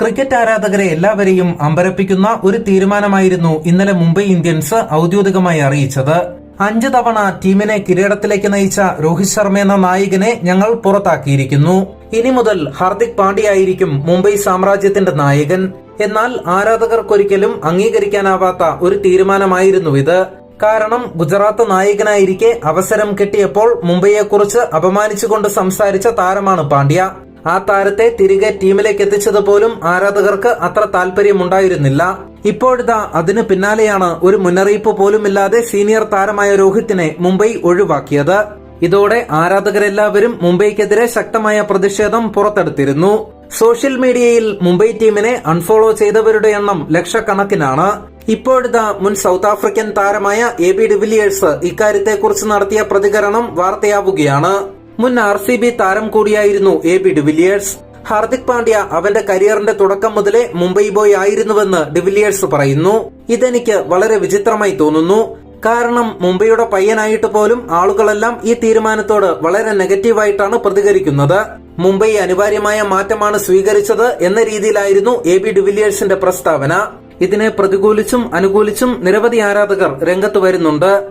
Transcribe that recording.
Cricket ആരാധകരെ എല്ലാവരെയും അമ്പരപ്പിക്കുന്ന ഒരു തീരുമാനമായിരുന്നു ഇന്നലെ മുംബൈ ഇന്ത്യൻസ് ഔദ്യോഗികമായി അറിയിച്ചത്. അഞ്ച് തവണ ടീമിനെ കിരീടത്തിലേക്ക് നയിച്ച രോഹിത് ശർമ്മ എന്ന നായകനെ ഞങ്ങൾ പുറത്താക്കിയിരിക്കുന്നു. ഇനി മുതൽ ഹാർദിക് പാണ്ഡ്യയായിരിക്കും മുംബൈ സാമ്രാജ്യത്തിന്റെ നായകൻ. എന്നാൽ ആരാധകർക്കൊരിക്കലും അംഗീകരിക്കാനാവാത്ത ഒരു തീരുമാനമായിരുന്നു ഇത്. കാരണം ഗുജറാത്ത് നായകനായിരിക്കെ അവസരം കിട്ടിയപ്പോൾ മുംബൈയെക്കുറിച്ച് അപമാനിച്ചുകൊണ്ട് സംസാരിച്ച താരമാണ് പാണ്ഡ്യ. ആ താരത്തെ തിരികെ ടീമിലേക്ക് എത്തിച്ചത് പോലും ആരാധകർക്ക് അത്ര താല്പര്യമുണ്ടായിരുന്നില്ല. ഇപ്പോഴിതാ അതിന് പിന്നാലെയാണ് ഒരു മുന്നറിയിപ്പ് പോലുമില്ലാതെ സീനിയർ താരമായ രോഹിത്തിനെ മുംബൈ ഒഴിവാക്കിയത്. ഇതോടെ ആരാധകരെല്ലാവരും മുംബൈക്കെതിരെ ശക്തമായ പ്രതിഷേധം പുറത്തെടുത്തിരുന്നു. സോഷ്യൽ മീഡിയയിൽ മുംബൈ ടീമിനെ അൺഫോളോ ചെയ്തവരുടെ എണ്ണം ലക്ഷക്കണക്കിനാണ്. ഇപ്പോഴിതാ മുൻ സൗത്ത് ആഫ്രിക്കൻ താരമായ എ ബി ഡിവിലിയേഴ്സ് ഇക്കാര്യത്തെക്കുറിച്ച് നടത്തിയ പ്രതികരണം വാർത്തയാവുകയാണ്. മുൻ ആർ സി ബി താരം കൂടിയായിരുന്നു A B de Villiers. Hardik Pandya അവന്റെ കരിയറിന്റെ തുടക്കം മുതലേ മുംബൈ ബോയ് ആയിരുന്നുവെന്ന് ഡിവിലിയേഴ്സ് പറയുന്നു. ഇതെനിക്ക് വളരെ വിചിത്രമായി തോന്നുന്നു. കാരണം മുംബൈയുടെ പയ്യനായിട്ട് പോലും ആളുകളെല്ലാം ഈ തീരുമാനത്തോട് വളരെ നെഗറ്റീവായിട്ടാണ് പ്രതികരിക്കുന്നത്. മുംബൈ അനിവാര്യമായ മാറ്റമാണ് സ്വീകരിച്ചത് എന്ന രീതിയിലായിരുന്നു എ ബി ഡിവിലിയേഴ്സിന്റെ പ്രസ്താവന. ഇതിനെ പ്രതികൂലിച്ചും അനുകൂലിച്ചും നിരവധി ആരാധകർ രംഗത്ത് വരുന്നുണ്ട്.